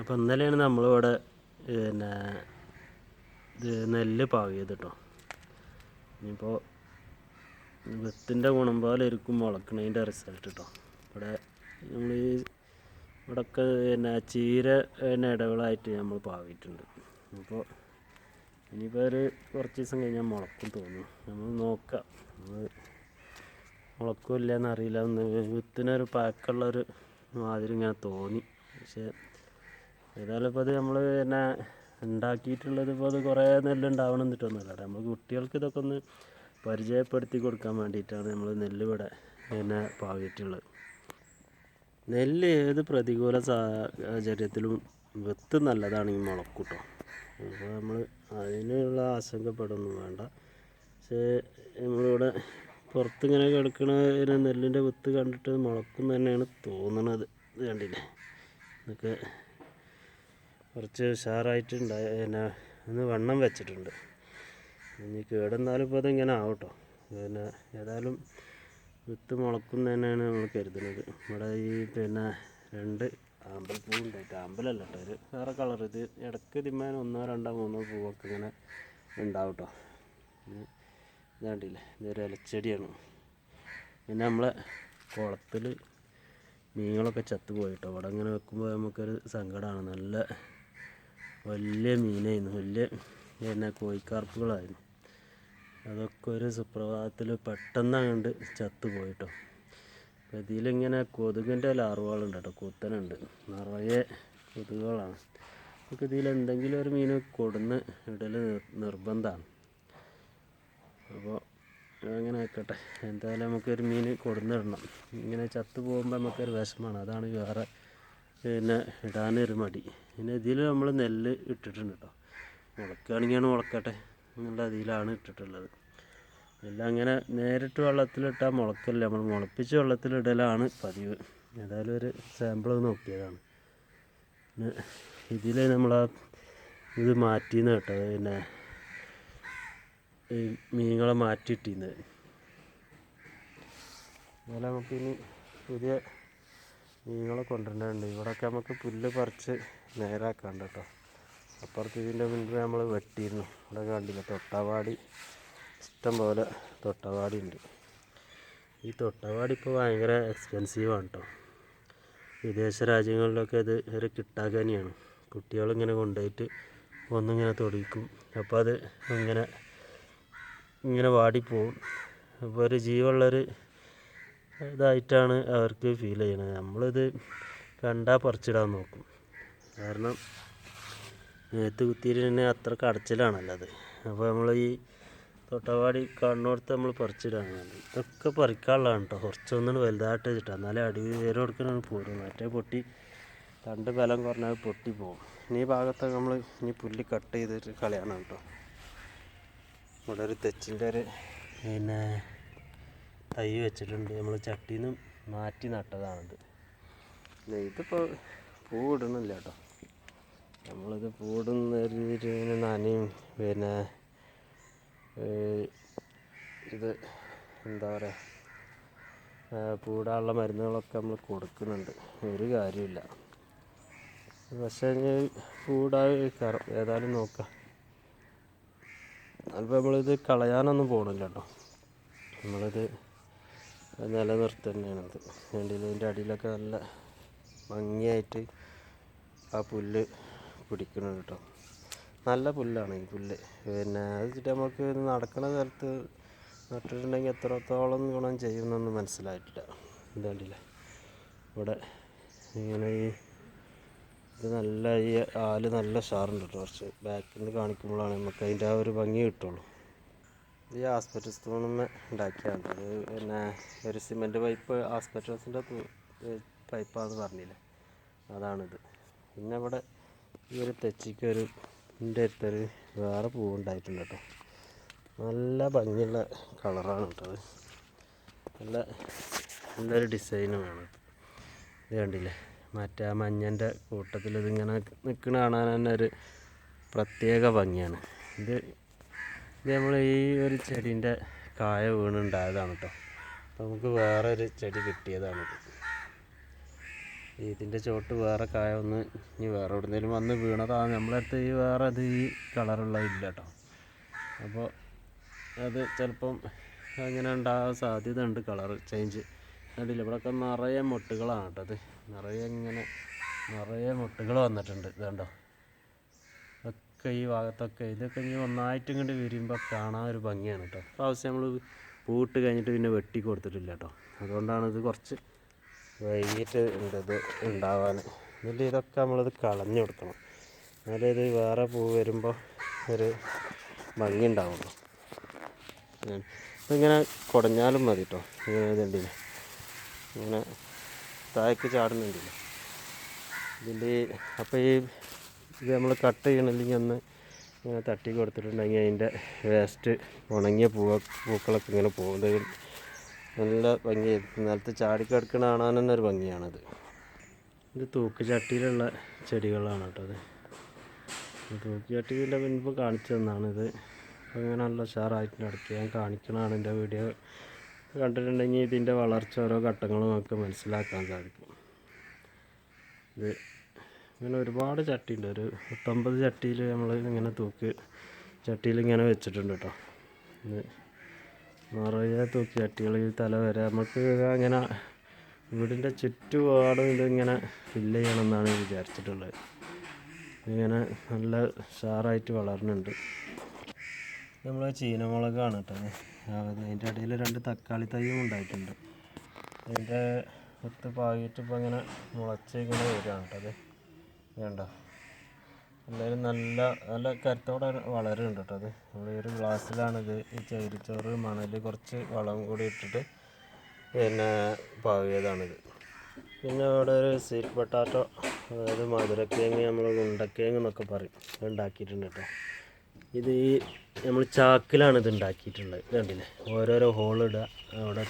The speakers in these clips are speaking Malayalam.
അപ്പോൾ ഇന്നലെയാണ് നമ്മളിവിടെ പിന്നെ ഇത് നെല്ല് പാകിയത് കേട്ടോ ഇനിയിപ്പോൾ വിത്തിന്റെ ഗുണം പോലെ ഇരിക്കും മുളക്കണതിന്റെ റിസൾട്ട് കേട്ടോ ഇവിടെ നമ്മൾ ഈ ഇവിടെയൊക്കെ പിന്നെ ചീര പിന്നെ ഇടകളായിട്ട് നമ്മൾ പാകിയിട്ടുണ്ട്. അപ്പോൾ ഇനിയിപ്പോൾ ഒരു കുറച്ച് ദിവസം കഴിഞ്ഞാൽ മുളക്കും തോന്നുന്നു നമ്മൾ നോക്കാം. നമ്മൾ മുളക്കും ഇല്ലയെന്ന് അറിയില്ല ഒന്ന് വിത്തിനൊരു പാക്കുള്ളൊരു മാതിരി ഇങ്ങനെ തോന്നി. പക്ഷേ ഏതായാലും ഇപ്പോൾ അത് നമ്മൾ തന്നെ ഉണ്ടാക്കിയിട്ടുള്ളത് ഇപ്പോൾ അത് കുറേ നെല്ല് ഉണ്ടാവണം എന്നിട്ടൊന്നുമില്ല നമ്മൾ കുട്ടികൾക്ക് ഇതൊക്കെ ഒന്ന് പരിചയപ്പെടുത്തി കൊടുക്കാൻ വേണ്ടിയിട്ടാണ് നമ്മൾ നെല്ല് ഇവിടെ പിന്നെ പാകിയിട്ടുള്ളത്. നെല്ല് ഏത് പ്രതികൂല സാഹചര്യത്തിലും വിത്ത് നല്ലതാണ് ഈ മുളക്കൂട്ടോ. അപ്പോൾ നമ്മൾ അതിനുള്ള ആശങ്കപ്പെടൊന്നും വേണ്ട. പക്ഷേ നമ്മളിവിടെ പുറത്തിങ്ങനെ കിടക്കണ നെല്ലിന്റെ വിത്ത് കണ്ടിട്ട് മുളക്കും തന്നെയാണ് തോന്നണത്. കണ്ടില്ലേ? ഇതൊക്കെ കുറച്ച് ഉഷാറായിട്ടുണ്ടായ. പിന്നെ ഒന്ന് വണ്ണം വെച്ചിട്ടുണ്ട്. ഇനി കേടെന്നാലും ഇപ്പോൾ അതിങ്ങനെ ആവട്ടോ. പിന്നെ ഏതായാലും വിത്ത് മുളക്കും തന്നെയാണ് നമ്മൾ കരുതുന്നത്. ഇവിടെ ഈ പിന്നെ രണ്ട് ആമ്പൽ ഉണ്ടായിട്ട് ആമ്പലല്ല കേട്ടോ ഒരു വേറെ കളർ ഇത് ഇടയ്ക്ക് തിമ്മാൻ ഒന്നോ രണ്ടോ മൂന്നോ പൂവൊക്കെ ഇങ്ങനെ ഉണ്ടാവും കേട്ടോ ഇത് കണ്ടില്ലേ? ഇതൊരു ഇലച്ചെടിയാണ്. പിന്നെ നമ്മളെ കുളത്തിൽ മീനുകളൊക്കെ ചത്തു പോയിട്ടോ അവിടെ ഇങ്ങനെ വെക്കുമ്പോൾ നമുക്കൊരു സങ്കടമാണ് നല്ല വലിയ മീനായിരുന്നു. വലിയ എന്നാ കോഴിക്കാർപ്പുകളായിരുന്നു അതൊക്കെ ഒരു സുപ്രഭാതത്തിൽ പെട്ടെന്ന് അങ്ങോട്ട് ചത്തു പോയിട്ടോ അപ്പോൾ ഇതിലിങ്ങനെ കൊതുകിന്റെ ലാർവകളുണ്ട് കേട്ടോ കുത്തനുണ്ട്. നിറയെ കൊതുകുകളാണ്. നമുക്ക് ഇതിലെന്തെങ്കിലും ഒരു മീൻ കൊടുന്ന് ഇടൽ നിർബന്ധമാണ് അപ്പോൾ അങ്ങനെ ആയിക്കോട്ടെ. എന്തായാലും നമുക്കൊരു മീൻ കൊടുന്നിടണം. ഇങ്ങനെ ചത്തു പോകുമ്പോൾ നമുക്കൊരു വിഷമമാണ് അതാണ് വേറെ പിന്നെ ഇടാനൊരു മടി. പിന്നെ ഇതിൽ നമ്മൾ നെല്ല് ഇട്ടിട്ടുണ്ട് കേട്ടോ മുളക്കുകയാണെങ്കിൽ മുളക്കട്ടെ. എന്നുള്ള അതിലാണ് ഇട്ടിട്ടുള്ളത്. എല്ലാം അങ്ങനെ നേരിട്ട് വെള്ളത്തിലിട്ടാൽ മുളക്കല്ല. നമ്മൾ മുളപ്പിച്ച് വെള്ളത്തിലിടലാണ് പതിവ്. ഏതായാലും ഒരു സാമ്പിൾ നോക്കിയതാണ്. പിന്നെ ഇതിൽ നമ്മൾ ആ ഇത് മാറ്റിയെന്ന് കേട്ടോ. പിന്നെ ഈ മീനുകളെ മാറ്റിയിട്ടിന്ന്. അതുപോലെ നമുക്കിനി പുതിയ മീനുകളെ കൊണ്ടുവരേണ്ടതുണ്ട്. ഇവിടെയൊക്കെ നമുക്ക് പുല്ല് പറിച്ച് നേരാക്കാണ്ട് കേട്ടോ. അപ്പുറത്ത് ഇതിന്റെ മുൻപ് നമ്മൾ വെട്ടിയിരുന്നു. ഇവിടെ കണ്ടില്ല തൊട്ടവാടി. ഇഷ്ടം പോലെ തൊട്ടവാടി ഉണ്ട്. ഈ തൊട്ടവാടി ഇപ്പോൾ ഭയങ്കര എക്സ്പെൻസീവാണ് കേട്ടോ. വിദേശ രാജ്യങ്ങളിലൊക്കെ ഇത് ഒരു കിട്ടാക്കനിയാണ് കുട്ടികളിങ്ങനെ കൊണ്ടുപോയിട്ട് ഒന്നിങ്ങനെ തൊടിക്കും. അപ്പോൾ അത് ഇങ്ങനെ ഇങ്ങനെ വാടിപ്പോവും അപ്പോൾ ഒരു ജീവുള്ളൊരു ഇതായിട്ടാണ് അവർക്ക് ഫീൽ ചെയ്യണത് നമ്മളിത് കണ്ടാൽ പറിച്ചിടാൻ നോക്കും. കാരണം നേരത്തെ കുത്തിയിട്ട് തന്നെ അത്ര കടച്ചിലാണല്ലോ അത്. അപ്പോൾ നമ്മൾ ഈ തൊട്ടവാടി കണ്ണോടുത്ത് നമ്മൾ പറിച്ചിടാണ്. ഇതൊക്കെ പറിക്കാനുള്ളതാണ് കേട്ടോ കുറച്ചൊന്നും വലുതായിട്ട് വെച്ചിട്ട് എന്നാലേ അടി വേര് കൊടുക്കണ പോരും. മറ്റേ പൊട്ടി തണ്ട് ബലം കുറഞ്ഞാൽ പൊട്ടി പോകും ഇനി ഭാഗത്തൊക്കെ നമ്മൾ ഇനി പുല്ല് കട്ട് ചെയ്തിട്ട് കളിയാണ് കേട്ടോ ഇവിടെ ഒരു തെച്ചിന്റെ ഒരു പിന്നെ തൈ വെച്ചിട്ടുണ്ട്. നമ്മൾ ചട്ടിയിൽ നിന്നും മാറ്റി നട്ടതാണിത്. ഇതിപ്പോൾ പൂ ഇടണില്ല കേട്ടോ നമ്മളിത് പൂടുന്ന രീതിയിൽ നനയും. പിന്നെ ഇത് എന്താ പറയുക പൂടാനുള്ള മരുന്നുകളൊക്കെ നമ്മൾ കൊടുക്കുന്നുണ്ട്. ഒരു കാര്യമില്ല പക്ഷേ പൂടായി കയറും ഏതായാലും നോക്കാം. അതിപ്പോൾ നമ്മളിത് കളയാനൊന്നും പോകണില്ല കേട്ടോ നമ്മളിത് നിലനിർത്തി തന്നെയാണത് വേണ്ടിയിൽ ഇതിന്റെ അടിയിലൊക്കെ നല്ല ഭംഗിയായിട്ട് ആ പുല്ല് പിടിക്കുന്നുണ്ട് കേട്ടോ. നല്ല പുല്ലാണ് ഈ പുല്ല്. പിന്നെ അത് വെച്ചിട്ട് നമുക്ക് നടക്കുന്ന സ്ഥലത്ത് നട്ടിട്ടുണ്ടെങ്കിൽ എത്രത്തോളം ഗുണം ചെയ്യുമെന്നൊന്നും മനസ്സിലായിട്ടില്ല. ഇതാണ്ടില്ലേ. ഇവിടെ ഇങ്ങനെ ഈ ഇത് നല്ല ഈ ആൽ നല്ല ഷാറുണ്ട് കേട്ടോ കുറച്ച്. ബാക്കിൽ നിന്ന് കാണിക്കുമ്പോഴാണ് നമുക്ക് അതിന്റെ ആ ഒരു ഭംഗി കിട്ടുള്ളൂ. ഈ ആസ്പെറ്റസ് തൂണെന്ന് ഉണ്ടാക്കിയാണ് അത് പിന്നെ ഒരു സിമെന്റ് പൈപ്പ് ആസ്പെറ്റസിന്റെ പൈപ്പാണെന്ന് പറഞ്ഞില്ലേ. അതാണിത്. പിന്നെ ഇവിടെ ഈ ഒരു തെച്ചിക്ക് ഒരു എന്റെ അടുത്തൊരു വേറെ പൂവുണ്ടായിട്ടുണ്ട് കേട്ടോ. നല്ല ഭംഗിയുള്ള കളറാണ് കേട്ടോ അത്. നല്ല നല്ലൊരു ഡിസൈനുമാണ് ഇത് കണ്ടില്ലേ? മറ്റേ ആ മഞ്ഞന്റെ കൂട്ടത്തിൽ ഇതിങ്ങനെ നിൽക്കണ കാണാൻ തന്നെ ഒരു പ്രത്യേക ഭംഗിയാണ്. ഇത് ഇത് നമ്മൾ ഈ ഒരു ചെടീന്റെ കായ വീണുണ്ടായതാണ് കേട്ടോ. അപ്പോൾ നമുക്ക് വേറൊരു ചെടി കിട്ടിയതാണിത് ഇതിന്റെ ചോട്ട് വേറെ കായ ഒന്ന് ഇനി വേറെ എവിടെന്നേലും വന്ന് വീണതാണ്. നമ്മളെ അടുത്ത് ഈ വേറെ അത് ഈ കളറുള്ള ഇല്ല കേട്ടോ അപ്പോൾ അത് ചിലപ്പം അങ്ങനെ ഉണ്ടാകാൻ സാധ്യത ഉണ്ട് കളർ ചേഞ്ച് കണ്ടില്ല ഇവിടെയൊക്കെ നിറയെ മുട്ടുകളാണ് കേട്ടോ അത്. നിറയെ ഇങ്ങനെ നിറയെ മുട്ടുകൾ വന്നിട്ടുണ്ട്. ഇതുണ്ടോ? ഒക്കെ ഈ ഭാഗത്തൊക്കെ ഇതൊക്കെ ഇനി ഒന്നായിട്ട് ഇങ്ങോട്ട് വരുമ്പോൾ കാണാൻ ഒരു ഭംഗിയാണ് കേട്ടോ പ്രാവശ്യം നമ്മൾ പൂട്ട് കഴിഞ്ഞിട്ട് പിന്നെ വെട്ടി കൊടുത്തിട്ടില്ല കേട്ടോ അതുകൊണ്ടാണ് ഇത് കുറച്ച് വൈകിട്ട് ഉണ്ടത് ഉണ്ടാവാൻ എന്നിട്ട് ഇതൊക്കെ നമ്മളത് കളഞ്ഞു കൊടുക്കണം. എന്നാലേ ഇത് വേറെ പൂ വരുമ്പോൾ ഒരു ഭംഗി ഉണ്ടാവുള്ളൂ. ഉം. ഇതിങ്ങനെ കുടഞ്ഞാലും മതി കേട്ടോ ഇങ്ങനെ ഇതുണ്ടില്ലേ ഇങ്ങനെ താഴേക്ക് ചാടുന്നുണ്ടല്ലോ. ഇതിന്റെ അപ്പോൾ ഈ ഇത് നമ്മൾ കട്ട് ചെയ്യണമില്ലെങ്കിൽ ഒന്ന് ഇങ്ങനെ തട്ടി കൊടുത്തിട്ടുണ്ടെങ്കിൽ അതിന്റെ വേസ്റ്റ് ഉണങ്ങിയ പൂവ പൂക്കളൊക്കെ ഇങ്ങനെ പോകും. നല്ല ഭംഗി. നിലത്ത് ചാടിക്കിടക്കണ കാണാൻ തന്നെ ഒരു ഭംഗിയാണത്. ഇത് തൂക്ക് ചട്ടിയിലുള്ള ചെടികളാണ് കേട്ടോ അത്. തൂക്കുചട്ടിയിലെ തൂക്ക് ചട്ടിയിലെ മുൻപ് കാണിച്ചു തന്നാണിത്. അങ്ങനെ നല്ല ഉഷാറായിട്ട് നടക്കുക ഞാൻ കാണിക്കണതാണ് എന്റെ വീഡിയോ. കണ്ടിട്ടുണ്ടെങ്കിൽ ഇതിന്റെ വളർച്ച ഓരോ ഘട്ടങ്ങളും നമുക്ക് മനസ്സിലാക്കാൻ സാധിക്കും. ഇത് ഇങ്ങനെ ഒരുപാട് ചട്ടി ഉണ്ട് ഒരു പത്തൊമ്പത് ചട്ടിയിൽ നമ്മൾ ഇങ്ങനെ തൂക്ക് ചട്ടിയിൽ ഇങ്ങനെ വെച്ചിട്ടുണ്ട് കേട്ടോ. ഇത് നിറയെ അട്ടികളിൽ തല വരെ. നമുക്ക് അങ്ങനെ വീടിന്റെ ചുറ്റുപാടും ഇതിങ്ങനെ ഫില്ല് ചെയ്യണമെന്നാണ് വിചാരിച്ചിട്ടുള്ളത്. ഇങ്ങനെ നല്ല ഉഷാറായിട്ട് വളർന്നുണ്ട്. നമ്മൾ ചീനമുളകാണ് കേട്ടോ. അതിന്റെ ഇടയിൽ രണ്ട് തക്കാളി തൈയും ഉണ്ടായിട്ടുണ്ട്. അതിന്റെ ഒത്ത് പാകിയിട്ട് ഇപ്പോൾ ഇങ്ങനെ മുളച്ച് വരികയാണ് കേട്ടോ അത്. വേണ്ട എല്ലാവരും നല്ല നല്ല കരുത്തോടെ വളരുന്നുണ്ട് കേട്ടോ അത്. നമ്മൾ ഈ ഒരു ഗ്ലാസ്സിലാണിത്. ഈ ചകിരിച്ചോറ് മണൽ കുറച്ച് വളം കൂടി ഇട്ടിട്ട് പിന്നെ പാകിയതാണിത്. പിന്നെ അവിടെ ഒരു സ്വീറ്റ് പൊട്ടാറ്റോ അതായത് മധുരക്കിഴങ്ങ് നമ്മൾ ഉണ്ടക്കിഴങ്ങ് എന്നൊക്കെ പറയും. ഉണ്ടാക്കിയിട്ടുണ്ട് കേട്ടോ. ഇത് ഈ നമ്മൾ ചാക്കിലാണ് ഇത് ഉണ്ടാക്കിയിട്ടുള്ളത്. കണ്ടില്ലേ? ഓരോരോ ഹോൾ അവിടെ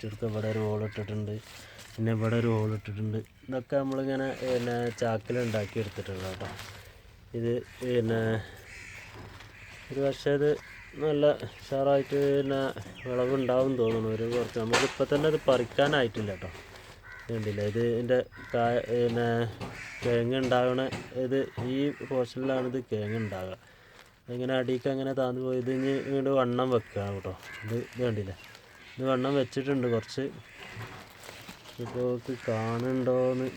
ചുരുക്കം ഇവിടെ ഒരു ഹോൾ ഇട്ടിട്ടുണ്ട്. പിന്നെ ഇവിടെ ഒരു ഹോൾ ഇട്ടിട്ടുണ്ട്. ഇതൊക്കെ നമ്മളിങ്ങനെ പിന്നെ ചാക്കിലുണ്ടാക്കി എടുത്തിട്ടുള്ളത് കേട്ടോ. ഇത് പിന്നെ ഒരു പക്ഷേ ഇത് നല്ല ഉഷാറായിട്ട് പിന്നെ വിളവുണ്ടാവും തോന്നുന്നു. ഒരു കുറച്ച് നമുക്ക് ഇപ്പം തന്നെ ഇത് പറിക്കാനായിട്ടില്ല കേട്ടോ. കണ്ടില്ല? ഇത് ഇതിന്റെ കായ പിന്നെ കിഴങ്ങ് ഉണ്ടാവണ ഇത് ഈ പോർഷനിലാണ് ഇത് കിഴങ്ങ് ഉണ്ടാവുക. ഇങ്ങനെ അടിക്ക് അങ്ങനെ താന്നു പോയി. ഇത് ഇനി ഇങ്ങോട്ട് വണ്ണം വെക്കുക കേട്ടോ. ഇത് വേണ്ടില്ല ഇത് വണ്ണം വെച്ചിട്ടുണ്ട് കുറച്ച്. ഇപ്പോൾ കാണുന്നുണ്ടോയെന്ന്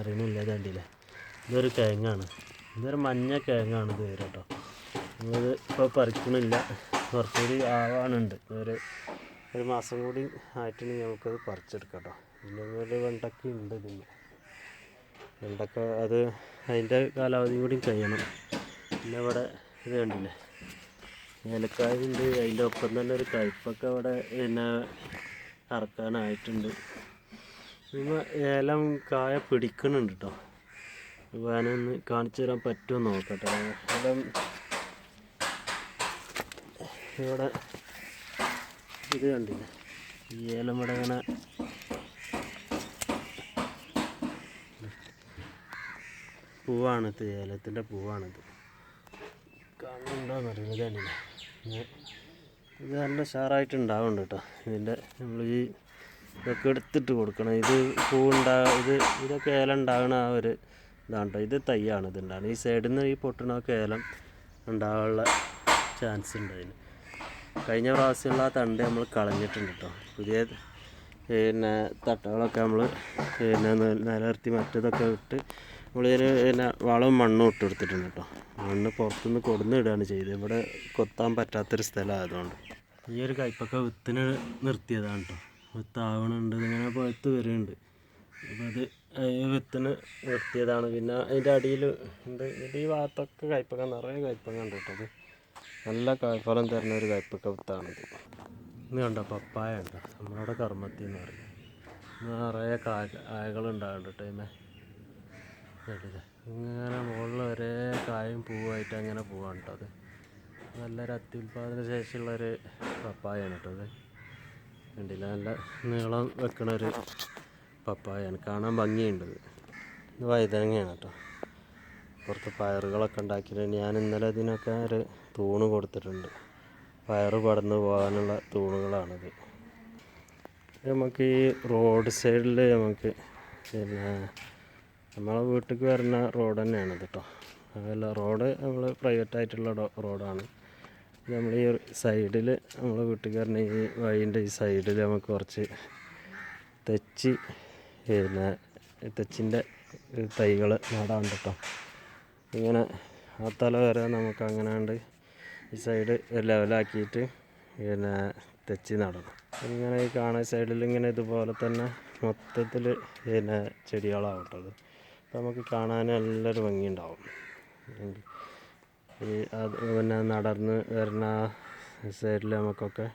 അറിയണില്ല. ഇത് കണ്ടില്ലേ? ഇതൊരു കിഴങ്ങാണ് ഇതൊരു മഞ്ഞ കിഴങ്ങാണ് ഇത് കേട്ടോ. നമ്മളിത് ഇപ്പോൾ പറിക്കണില്ല. കുറച്ചുകൂടി ആവാനുണ്ട്. ഒരു ഒരു മാസം കൂടി ആയിട്ടുണ്ടെങ്കിൽ നമുക്കത് പറിച്ചെടുക്കാം പിന്നെ ഒരു വെണ്ടക്ക ഉണ്ട് ഇതിന്. വെണ്ടക്ക അത് അതിന്റെ കാലാവധി കൂടി കഴിയണം. പിന്നെ ഇവിടെ ഇത് കണ്ടില്ലേ? ഏലക്കായുണ്ട് അതിന്റെ ഒപ്പം തന്നെ ഒരു കയ്പ്പൊക്കെ ഇവിടെ പിന്നെ അറക്കാനായിട്ടുണ്ട്. പിന്നെ ഏലം കായ പിടിക്കുന്നുണ്ട് കേട്ടോ. ഞാനൊന്ന് കാണിച്ചു തരാൻ പറ്റുമോ നോക്കട്ടെ. ഏലം ഇവിടെ ഇത് കണ്ടില്ല? ഈ ഏലം ഇവിടെ ഇങ്ങനെ പൂവാണിത് ഏലത്തിന്റെ പൂവാണിത്. കാണുന്നുണ്ടോ അറിയുന്നത് കണ്ടില്ലേ? ഇത് നല്ല ഉണ്ടാവുന്നുണ്ട് കേട്ടോ. ഇതിന്റെ നമ്മൾ ഈ ഇതൊക്കെ എടുത്തിട്ട് കൊടുക്കണം. ഇത് പൂവുണ്ടാ ഇത് ഇതൊക്കെ ഏലം ഉണ്ടാകണ ആ ഒരു ഇതാണ് കേട്ടോ ഇത് തൈയാണ് ഇത് ഉണ്ടാകുന്നത് ഈ സൈഡിൽ നിന്ന് ഈ പൊട്ടണ ഏലം ഉണ്ടാകാനുള്ള ചാൻസ് ഉണ്ട് അതിന്. കഴിഞ്ഞ പ്രാവശ്യമുള്ള ആ തണ്ട് നമ്മൾ കളഞ്ഞിട്ടുണ്ട് കേട്ടോ പുതിയ പിന്നെ തട്ടകളൊക്കെ നമ്മൾ പിന്നെ നിലനിർത്തി മറ്റതൊക്കെ ഇട്ട് നമ്മളിതിന് പിന്നെ വളവും മണ്ണും ഇട്ട് കൊടുത്തിട്ടുണ്ട് കേട്ടോ മണ്ണ് പുറത്തുനിന്ന് കൊടുന്ന് ഇടുകയാണ് ചെയ്തത്. ഇവിടെ കൊത്താൻ പറ്റാത്തൊരു സ്ഥലമായതുകൊണ്ട് ഈ ഒരു കയ്പൊക്കെ വിത്തിന് നിർത്തിയതാണ് കേട്ടോ വിത്താവണുണ്ട് ഇങ്ങനെ പഴുത്ത് വരുന്നുണ്ട് അപ്പോൾ അത് ഈ വിത്തിന് വെട്ടിയതാണ് പിന്നെ അതിന്റെ അടിയിൽ ഉണ്ട്. ഇതിന്റെ ഈ ഭാഗത്തൊക്കെ കയ്പ്പക്ക നിറയെ കയ്പ്പക്ക ഉണ്ട് കേട്ടത് നല്ല കായ്ഫലം തരുന്ന ഒരു കയ്പ്പക്ക വിത്താണിത് ഇന്ന് കണ്ട പപ്പായ ഉണ്ട് നമ്മളവിടെ കർമ്മത്തി എന്ന് പറയും. ഇത് നിറയെ കായ കായകളുണ്ടാകുന്നുണ്ട് ടൈമേ ഇങ്ങനെ മുകളിൽ ഒരേ കായും പൂവായിട്ട് അങ്ങനെ പോവാണ് കേട്ടോ അത് നല്ലൊരു അത്യുൽപാദന ശേഷിയുള്ളൊരു പപ്പായാണ് കേട്ടോ അത് കണ്ടില്ല? നല്ല നീളം വെക്കണ ഒരു പപ്പായാണ് കാണാൻ ഭംഗിയുണ്ട് ഇത് വഴുതനങ്ങയാണ് കേട്ടോ. കുറച്ച് പയറുകളൊക്കെ ഉണ്ടാക്കിയിട്ടുണ്ട് ഞാൻ ഇന്നലെ ഇതിനൊക്കെ ഒരു തൂണ് കൊടുത്തിട്ടുണ്ട്. പയറ് പടന്ന് പോകാനുള്ള തൂണുകളാണിത്. നമുക്ക് ഈ റോഡ് സൈഡിൽ നമുക്ക് പിന്നെ നമ്മളെ വീട്ടിലേക്ക് വരുന്ന റോഡ് തന്നെയാണ് കേട്ടോ. അതല്ല റോഡ് നമ്മൾ പ്രൈവറ്റ് ആയിട്ടുള്ള റോഡാണ്. നമ്മൾ ഈ സൈഡിൽ നമ്മളെ വരുന്ന ഈ വഴീന്റെ ഈ സൈഡിൽ നമുക്ക് കുറച്ച് തെച്ചി പിന്നെ തെച്ചിന്റെ തൈകൾ നടാണ്ട് കേട്ടോ ഇങ്ങനെ ആ തല വരെ നമുക്ക് അങ്ങനാണ്ട് ഈ സൈഡ് ലെവലാക്കിയിട്ട് പിന്നെ തെച്ചി നടണം. ഇങ്ങനെ ഈ കാണുന്ന സൈഡിൽ ഇങ്ങനെ ഇതുപോലെ തന്നെ മൊത്തത്തിൽ പിന്നെ ചെടികളാവട്ടത് അപ്പോൾ നമുക്ക് കാണാൻ നല്ലൊരു ഭംഗിയുണ്ടാവും. ഈ അത് പിന്നെ നടന്ന് വരുന്ന സൈഡിൽ നമുക്കൊക്കെ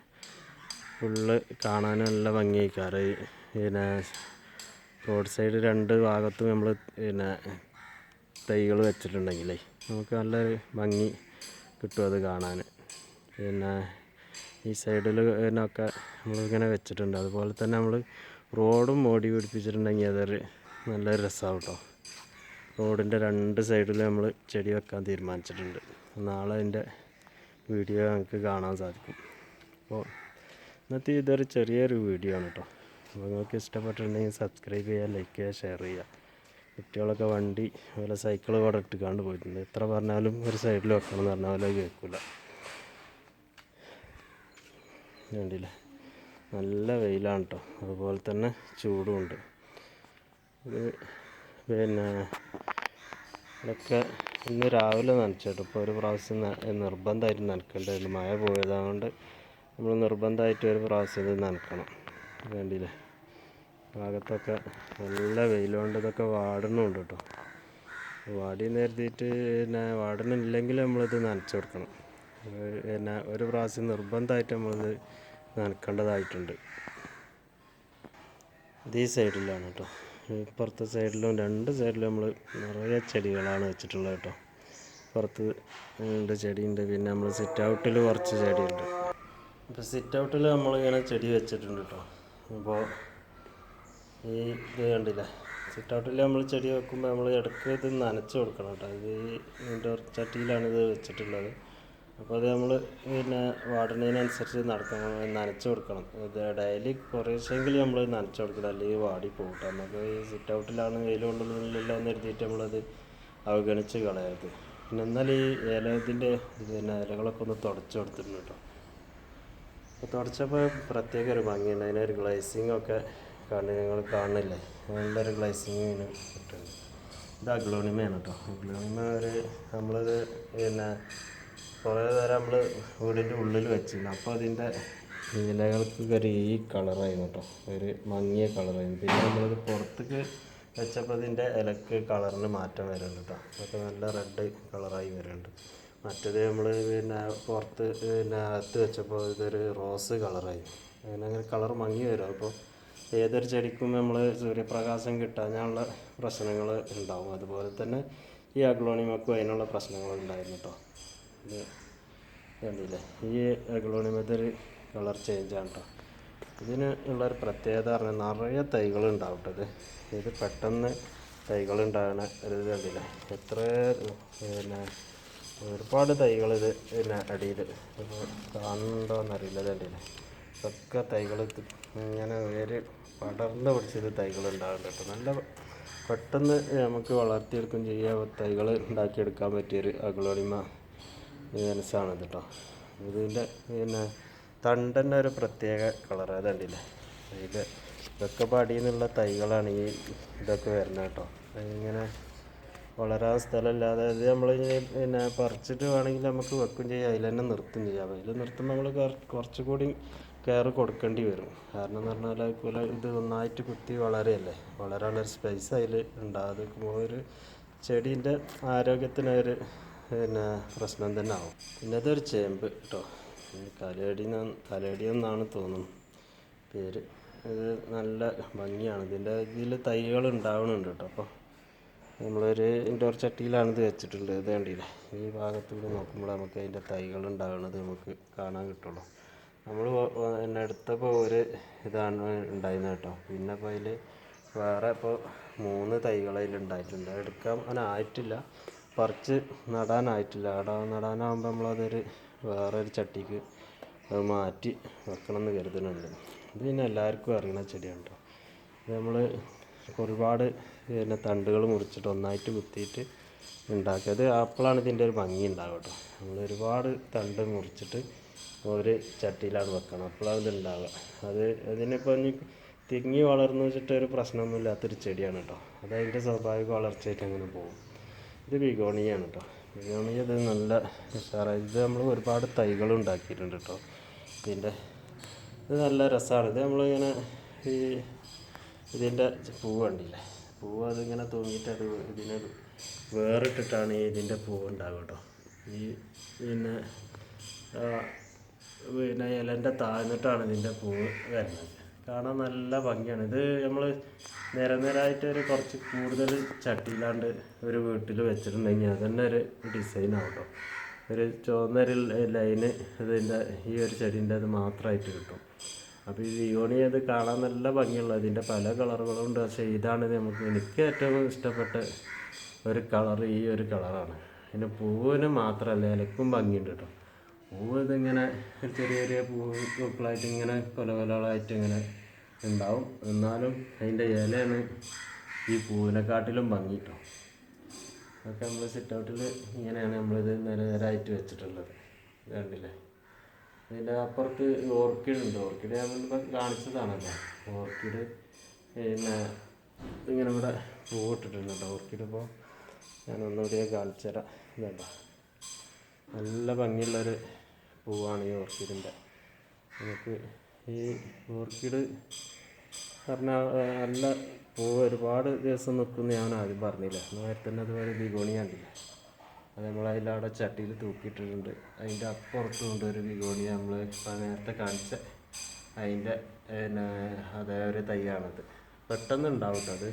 ഫുള്ള് കാണാൻ നല്ല ഭംഗിയായിക്കാറ് പിന്നെ റോഡ് സൈഡ് രണ്ട് ഭാഗത്തും നമ്മൾ പിന്നെ തൈകൾ വെച്ചിട്ടുണ്ടെങ്കിലേ നമുക്ക് നല്ലൊരു ഭംഗി കിട്ടും അത് കാണാൻ. പിന്നെ ഈ സൈഡിൽ ഒക്കെ നമ്മളിങ്ങനെ വെച്ചിട്ടുണ്ട്. അതുപോലെ തന്നെ നമ്മൾ റോഡും മോടി പിടിപ്പിച്ചിട്ടുണ്ടെങ്കിൽ അതൊരു നല്ലൊരു രസമാണ് കേട്ടോ റോഡിന്റെ രണ്ട് സൈഡിൽ നമ്മൾ ചെടി വെക്കാൻ തീരുമാനിച്ചിട്ടുണ്ട്. നാളെ അതിന്റെ വീഡിയോ നമുക്ക് കാണാൻ സാധിക്കും. അപ്പോൾ ഇന്നത്തെ ഇതൊരു ചെറിയൊരു വീഡിയോ ആണ് കേട്ടോ അപ്പോൾ നിങ്ങൾക്ക് ഇഷ്ടപ്പെട്ടിട്ടുണ്ടെങ്കിൽ സബ്സ്ക്രൈബ് ചെയ്യുക ലൈക്ക് ചെയ്യുക ഷെയർ ചെയ്യുക. കുട്ടികളൊക്കെ വണ്ടി അതുപോലെ സൈക്കിൾ കൂടെ ഇട്ടിക്കാണ്ട് പോയിട്ടുണ്ട്. എത്ര പറഞ്ഞാലും ഒരു സൈഡിൽ വെക്കണം എന്ന് പറഞ്ഞാൽ പോലെ കേൾക്കില്ല വേണ്ടിയില്ലേ നല്ല വെയിലാണ് കേട്ടോ അതുപോലെ തന്നെ ചൂടുമുണ്ട് ഇത് പിന്നെ ഇതൊക്കെ ഇന്ന് രാവിലെ നനച്ചിട്ട് ഇപ്പോൾ ഒരു പ്രാവശ്യം നിർബന്ധമായിട്ട് നനക്കേണ്ടതുണ്ട് മഴ പോയതുകൊണ്ട് നമ്മൾ നിർബന്ധമായിട്ട് ഒരു പ്രാവശ്യം ഇത് നനക്കണം. വേണ്ടിയില്ലേ ഭാഗത്തൊക്കെ നല്ല വെയിലുകൊണ്ട് ഇതൊക്കെ വാടുന്നുണ്ട് കേട്ടോ. വാടി നേരത്തിയിട്ട് പിന്നെ വാടണില്ലെങ്കിൽ നമ്മളിത് നനച്ചു കൊടുക്കണം. പിന്നെ ഒരു പ്രാവശ്യം നിർബന്ധമായിട്ട് നമ്മളിത് നനക്കേണ്ടതായിട്ടുണ്ട്. ഇത് ഈ സൈഡിലാണ് കേട്ടോ. ഇപ്പുറത്തെ സൈഡിലും രണ്ട് സൈഡിലും നമ്മൾ നിറയെ ചെടികളാണ് വെച്ചിട്ടുള്ളത് കേട്ടോ. പുറത്ത് ഉണ്ട് ചെടിയുണ്ട് പിന്നെ നമ്മൾ സിറ്റ് ഔട്ടിൽ കുറച്ച് ചെടിയുണ്ട്. ഇപ്പോൾ സിറ്റ് ഔട്ടിൽ നമ്മളിങ്ങനെ ചെടി വെച്ചിട്ടുണ്ട് കേട്ടോ. അപ്പോൾ ഈ ഇത് കണ്ടില്ലേ? സിറ്റ്ഔട്ടില നമ്മൾ ചെടി വെക്കുമ്പോൾ നമ്മൾ ഇടയ്ക്ക് ഇത് നനച്ച് കൊടുക്കണം കേട്ടോ. ഇത് ഇതിന്റെ ചട്ടിയിലാണ് ഇത് വെച്ചിട്ടുള്ളത്. അപ്പോൾ അത് നമ്മൾ പിന്നെ വാടുന്നതിനനുസരിച്ച് നടക്കണം നനച്ച് കൊടുക്കണം. ഇത് ഡെയിലി കുറേശ്ശെങ്കിലും നമ്മൾ നനച്ച് കൊടുക്കണം. അല്ലെങ്കിൽ വാടി പോകും കേട്ടോ. നമുക്ക് ഈ സിറ്റ് ഔട്ടിലാണ് വെയിൽ കൊള്ളുന്നില്ലല്ലോ എന്ന് എഴുതിയിട്ട് നമ്മളത് അവഗണിച്ച് കളയരുത്. പിന്നെ എന്നാൽ ഈ ഏലത്തിന്റെ പിന്നെ ഇലകളൊക്കെ ഒന്ന് തുടച്ച് കൊടുത്തിട്ടുണ്ട് കേട്ടോ. അപ്പോൾ തുടച്ചപ്പോൾ പ്രത്യേക ഒരു ഭംഗിയുണ്ട്. അതിനൊരു ഗ്ലേസിങ് ഒക്കെ കണ്ട് ഞങ്ങൾ കാണുന്നില്ലേ നല്ലൊരു ഗ്ലേസിങ് കിട്ടുന്നുണ്ട് ഇത് അഗ്ലോണിമയാണ് കേട്ടോ അഗ്ലോണിമ ഒരു നമ്മളത് പിന്നെ കുറേ നേരം നമ്മൾ വീടിന്റെ ഉള്ളിൽ വെച്ചിരുന്നു. അപ്പോൾ അതിന്റെ ഇലകൾക്ക് ഒരു ഈ കളറായിരുന്നു കേട്ടോ ഒരു മങ്ങിയ കളറായിരുന്നു പിന്നെ നമ്മളത് പുറത്തേക്ക് വെച്ചപ്പോൾ അതിന്റെ ഇലക്ക് കളറിന് മാറ്റം വരുന്നുണ്ട് കേട്ടോ അതൊക്കെ നല്ല റെഡ് കളറായി വരുന്നുണ്ട് മറ്റേത് നമ്മൾ പിന്നെ പുറത്ത് പിന്നെ അകത്ത് വെച്ചപ്പോൾ ഇതൊരു റോസ് കളറായി അങ്ങനെ അങ്ങനെ കളർ മങ്ങി വരും. അപ്പോൾ ഏതൊരു ചെടിക്കും നമ്മൾ സൂര്യപ്രകാശം കിട്ടാനുള്ള പ്രശ്നങ്ങൾ ഉണ്ടാവും. അതുപോലെ തന്നെ ഈ അഗ്ലോണിമക്കും അതിനുള്ള പ്രശ്നങ്ങൾ ഉണ്ടായിരുന്നു കേട്ടോ ഇത് കണ്ടില്ലേ? ഈ അഗ്ലോണിമത്തൊരു കളർ ചേഞ്ച് ആണ് കേട്ടോ ഇതിന് ഉള്ളൊരു പ്രത്യേകത പറഞ്ഞാൽ നിറയെ തൈകൾ ഉണ്ടാവും കേട്ടോ ഇത്. പെട്ടെന്ന് തൈകൾ ഉണ്ടാകുന്ന ഒരു ഇത് കണ്ടില്ലേ? എത്ര പിന്നെ ഒരുപാട് തൈകൾ ഇത് പിന്നെ അടിയിൽ കാണുന്നുണ്ടോ എന്നറിയില്ല കണ്ടില്ലേ? ഇതൊക്കെ തൈകൾ ഇങ്ങനെ വേര് പടർന്ന് പിടിച്ചത് തൈകൾ ഉണ്ടാകുന്നുണ്ട് കേട്ടോ. നല്ല പെട്ടെന്ന് നമുക്ക് വളർത്തിയെടുക്കും ചെയ്യാൻ തൈകൾ ഉണ്ടാക്കിയെടുക്കാൻ പറ്റിയൊരു അഗ്ലോണിമ ജനസാണിത് കേട്ടോ. ഇതിന്റെ പിന്നെ തണ്ടന്റെ ഒരു പ്രത്യേക കളർ അത് കണ്ടില്ലേ? ഇത് ഇതൊക്കെ പടിയിൽ നിന്നുള്ള തൈകളാണ് ഈ ഇതൊക്കെ വരുന്നത് കേട്ടോ. ഇങ്ങനെ വളരാൻ സ്ഥലമില്ലാതെ ഇത് നമ്മൾ പിന്നെ പറിച്ചിട്ട് വേണമെങ്കിൽ നമുക്ക് വെക്കും ചെയ്യാം. അതിൽ തന്നെ നിർത്തും ചെയ്യാം. അതിൽ നിർത്തുമ്പോൾ നമ്മൾ കുറച്ചുകൂടി കെയർ കൊടുക്കേണ്ടി വരും. കാരണം എന്ന് പറഞ്ഞാൽ അതുപോലെ ഇത് നന്നായിട്ട് കുത്തി വളരെയല്ലേ? വളരാനുള്ള സ്പേസ് അതിൽ ഉണ്ടാകുമ്പോൾ ഒരു ചെടീന്റെ ആരോഗ്യത്തിന് ഒരു പിന്നെ പ്രശ്നം തന്നെ ആവും. പിന്നെ അതൊരു ചേമ്പ് കേട്ടോ കലയടി കലയടി എന്നാണ് തോന്നുന്നു പേര്. ഇത് നല്ല ഭംഗിയാണ്. ഇതിന്റെ ഇതിൽ തൈകൾ ഉണ്ടാവണുണ്ട് കേട്ടോ അപ്പോൾ നമ്മളൊരു ഇൻഡോർ ചട്ടിയിലാണ് ഇത് വെച്ചിട്ടുള്ളത്. ഇത് കണ്ടില്ലേ? ഈ ഭാഗത്തൂടെ നോക്കുമ്പോൾ നമുക്ക് അതിന്റെ തൈകൾ ഉണ്ടാകുന്നത് നമുക്ക് കാണാൻ കിട്ടുള്ളൂ. നമ്മൾ പിന്നെ എടുത്തപ്പോൾ ഒരു ഇതാണ് ഉണ്ടായിരുന്നത് കേട്ടോ. പിന്നെ ഇപ്പോൾ അതിൽ വേറെ ഇപ്പോൾ മൂന്ന് തൈകൾ അതിൽ ഉണ്ടായിട്ടുണ്ട്. എടുക്കാൻ ആയിട്ടില്ല. പറിച്ച് നടാനായിട്ടില്ല. നടാ നടാനാകുമ്പോൾ നമ്മളതൊരു വേറെ ഒരു ചട്ടിക്ക് അത് മാറ്റി വെക്കണം എന്ന് കരുതുന്നുണ്ട്. ഇത് പിന്നെ എല്ലാവർക്കും അറിയണ ചെടിയാണ് കേട്ടോ. ഇത് നമ്മൾ ഒരുപാട് പിന്നെ തണ്ടുകൾ മുറിച്ചിട്ട് ഒന്നായിട്ട് കുത്തിയിട്ട് ഉണ്ടാക്കിയത് അപ്പോഴാണ് ഇതിന്റെ ഒരു ഭംഗി ഉണ്ടാവുക കേട്ടോ. നമ്മൾ ഒരുപാട് തണ്ട് മുറിച്ചിട്ട് ഒരു ചട്ടിയിലാണ് വെക്കണം. അപ്പോഴാണ് ഉണ്ടാവുക അത് അതിനിപ്പോൾ ഇനി തിങ്ങി വളർന്നു വെച്ചിട്ട് ഒരു പ്രശ്നമൊന്നുമില്ലാത്തൊരു ചെടിയാണ് കേട്ടോ അത് അതിന്റെ സ്വാഭാവിക വളർച്ചയായിട്ട് അങ്ങനെ പോകും. ഇത് ബിഗോണിയാണ് കേട്ടോ ബിഗോണിയ ഇത് നല്ല ഉഷാറായി ഇത് നമ്മൾ ഒരുപാട് തൈകൾ ഉണ്ടാക്കിയിട്ടുണ്ട് കേട്ടോ ഇതിന്റെ ഇത് നല്ല രസമാണ് ഇത് നമ്മളിങ്ങനെ ഈ ഇതിന്റെ പൂവ് കണ്ടില്ലേ? പൂവ് അതിങ്ങനെ തൂങ്ങിയിട്ട് അത് ഇതിനെ വേറിട്ടിട്ടാണ് ഇതിന്റെ പൂവ് ഉണ്ടാവുക കേട്ടോ ഈ പിന്നെ പിന്നെ ഇലന്റെ താഴ്ന്നിട്ടാണ് ഇതിന്റെ പൂവ് വരുന്നത്. കാണാൻ നല്ല ഭംഗിയാണ്. ഇത് നമ്മൾ നിര നിരായിട്ട് ഒരു കുറച്ച് കൂടുതൽ ചട്ടിയിലാണ്ട് ഒരു വീട്ടിൽ വെച്ചിട്ടുണ്ടെങ്കിൽ അതന്നെ ഒരു കേട്ടോ ഒരു ചുവന്നൊരു ലൈന് ഇതിന്റെ ഈ ഒരു ചെടീന്റെ അത് മാത്രമായിട്ട് കിട്ടും. അപ്പോൾ ഈ വിയോണി അത് കാണാൻ നല്ല ഭംഗിയുള്ള അതിന്റെ പല കളറുകളുണ്ട് പക്ഷേ ഇതാണ് നമുക്ക് എനിക്ക് ഏറ്റവും ഇഷ്ടപ്പെട്ട ഒരു കളർ ഈ ഒരു കളറാണ്. പിന്നെ പൂവിന് മാത്രമല്ല ഇലക്കും ഭംഗിയുണ്ട് കേട്ടോ പൂവ് ഇതിങ്ങനെ ചെറിയ ചെറിയ പൂക്കളായിട്ട് ഇങ്ങനെ കൊല കൊലകളായിട്ട് ഇങ്ങനെ ഉണ്ടാവും എന്നാലും അതിന്റെ ഇലയാണ് ഈ പൂവിനെക്കാട്ടിലും ഭംഗി അതൊക്കെ നമ്മൾ സിറ്റൗട്ടിൽ ഇങ്ങനെയാണ് നമ്മളിത് നിരനിരായിട്ട് വെച്ചിട്ടുള്ളത്. കണ്ടില്ലേ? ഇതിന്റെ അപ്പുറത്ത് ഓർക്കിഡ് ഉണ്ട്. ഓർക്കിഡ് ഞാൻ ഇപ്പം കാണിച്ചതാണല്ലോ. ഓർക്കിഡ് പിന്നെ ഇങ്ങനെ ഇവിടെ പൂവിട്ടിട്ടുണ്ട് കേട്ടോ. ഓർക്കിഡ് ഇപ്പോൾ ഞാൻ ഒന്നുകൂടി കാണിച്ചു തരാം ഇതല്ല നല്ല ഭംഗിയുള്ളൊരു പൂവാണ് ഈ ഓർക്കിഡിന്റെ. നമുക്ക് ഈ ഓർക്കിഡ് പറഞ്ഞാൽ നല്ല പൂവ് ഒരുപാട് ദിവസം നിൽക്കുന്ന ഞാൻ ആദ്യം പറഞ്ഞില്ല. നേരത്തെ തന്നെ അതുപോലെ ബിഗോണിയുണ്ട് അത് നമ്മൾ അതിലവിടെ ചട്ടിയിൽ തൂക്കിയിട്ടിട്ടുണ്ട്. അതിന്റെ അപ്പുറത്ത് ഉണ്ട് ഒരു ബിഗോണി നമ്മൾ നേരത്തെ കാണിച്ച അതിന്റെ പിന്നെ അതേ ഒരു തൈയാണത്. പെട്ടെന്ന് ഉണ്ടാവും ട്ടോ അത്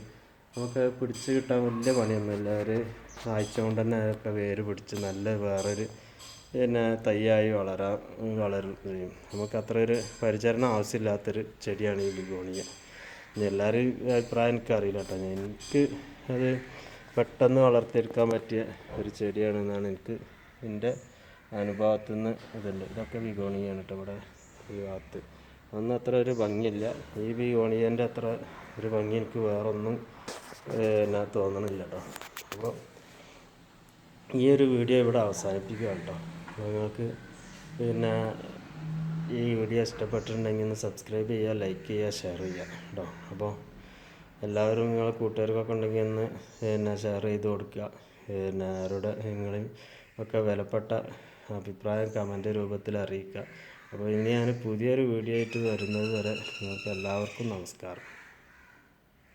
നമുക്ക് പിടിച്ച് കിട്ടാൻ വലിയ പണിയൊന്നുമില്ല. ഒരു ആഴ്ച കൊണ്ട് തന്നെ അതൊക്കെ വേര് പിടിച്ച് നല്ല വേറൊരു പിന്നെ തൈയായി വളരാൻ വളരുകയും നമുക്ക് അത്ര ഒരു പരിചരണം ആവശ്യമില്ലാത്തൊരു ചെടിയാണ് ഈ ബിഗോണിയ എല്ലാവരും അഭിപ്രായം എനിക്കറിയില്ല കേട്ടോ. എനിക്ക് അത് പെട്ടെന്ന് വളർത്തിയെടുക്കാൻ പറ്റിയ ഒരു ചെടിയാണെന്നാണ് എനിക്ക് എന്റെ അനുഭവത്തിൽ നിന്ന് ഇതുണ്ട്. ഇതൊക്കെ ബിഗോണിയാണ് കേട്ടോ ഇവിടെ ഈ ഭാഗത്ത്. ഒന്നും അത്ര ഒരു ഭംഗിയില്ല. ഈ ബിഗോണിയന്റെ അത്ര ഒരു ഭംഗി എനിക്ക് വേറൊന്നും എന്നെ തോന്നണില്ല കേട്ടോ. അപ്പോൾ ഈ ഒരു വീഡിയോ ഇവിടെ അവസാനിപ്പിക്കുക കേട്ടോ. നിങ്ങൾക്ക് പിന്നെ ഈ വീഡിയോ ഇഷ്ടപ്പെട്ടിട്ടുണ്ടെങ്കിൽ ഒന്ന് സബ്സ്ക്രൈബ് ചെയ്യുക ലൈക്ക് ചെയ്യുക ഷെയർ ചെയ്യുക കേട്ടോ അപ്പോൾ എല്ലാവരും നിങ്ങളെ കൂട്ടുകാർക്കൊക്കെ ഉണ്ടെങ്കിൽ ഒന്ന് പിന്നെ ഷെയർ ചെയ്ത് കൊടുക്കുക. പിന്നെ അവരുടെ നിങ്ങളെയും ഒക്കെ വിലപ്പെട്ട അഭിപ്രായം കമന്റ് രൂപത്തിൽ അറിയിക്കുക. അപ്പോൾ ഇനി ഞാൻ പുതിയൊരു വീഡിയോ ആയിട്ട് വരുന്നത് വരെ നിങ്ങൾക്ക് എല്ലാവർക്കും നമസ്കാരം.